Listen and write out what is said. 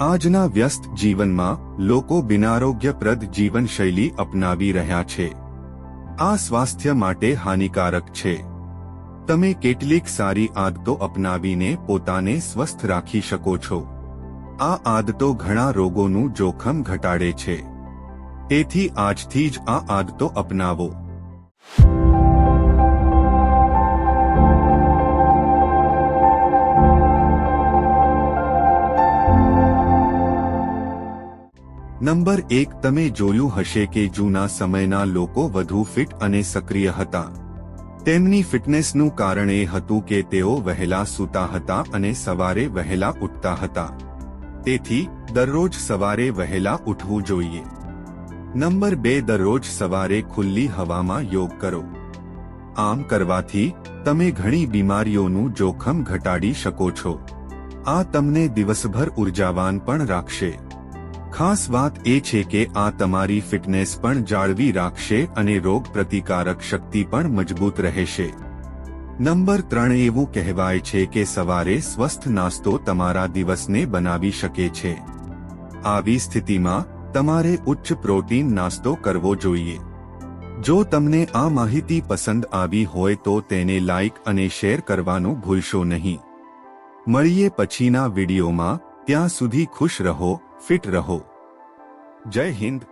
આજના વ્યસ્ત જીવનમાં લોકો બિનારોગ્યપ્રદ જીવનશૈલી અપનાવી રહ્યા છે. આ સ્વાસ્થ્ય માટે હાનિકારક છે. તમે કેટલીક સારી આદતો અપનાવીને પોતાને સ્વસ્થ રાખી શકો છો. આ આદતો ઘણા રોગોનું જોખમ ઘટાડે છે. તેથી આજથી જ આ આદતો અપનાવો. નંબર એક, તમે જોયું હશે કે જૂના સમયના લોકો વધુ ફિટ અને સક્રિય હતા. તેમની ફિટનેસનું કારણ એ હતું કે તેઓ વહેલા સૂતા હતા અને સવારે વહેલા ઉઠતા હતા. તેથી, દરરોજ સવારે વહેલા ઉઠવું જોઈએ. નંબર બે, દરરોજ સવારે ખુલ્લી હવામાં યોગ કરો. આમ કરવાથી, તમે ઘણી બીમારીઓનું જોખમ ઘટાડી શકો છો. આ તમને દિવસભર ઉર્જાવાન પણ રાખશે. ખાસ વાત એ છે કે આ તમારી ફિટનેસ પણ જાળવી રાખશે અને રોગ પ્રતિકારક શક્તિ પણ મજબૂત રહેશે. નંબર ત્રણ એવું કહેવાય છે કે સવારે સ્વસ્થ નાસ્તો તમારા દિવસને બનાવી શકે છે. આવી સ્થિતિમાં તમારે ઉચ્ચ પ્રોટીન નાસ્તો કરવો જોઈએ. જો તમને આ માહિતી પસંદ આવી હોય તો તેને લાઇક અને શેર કરવાનું ભૂલશો નહીં. મળીએ પછીના વિડીયોમાં, ત્યાં સુધી ખુશ રહો. ફિટ રહો. જય હિન્દ.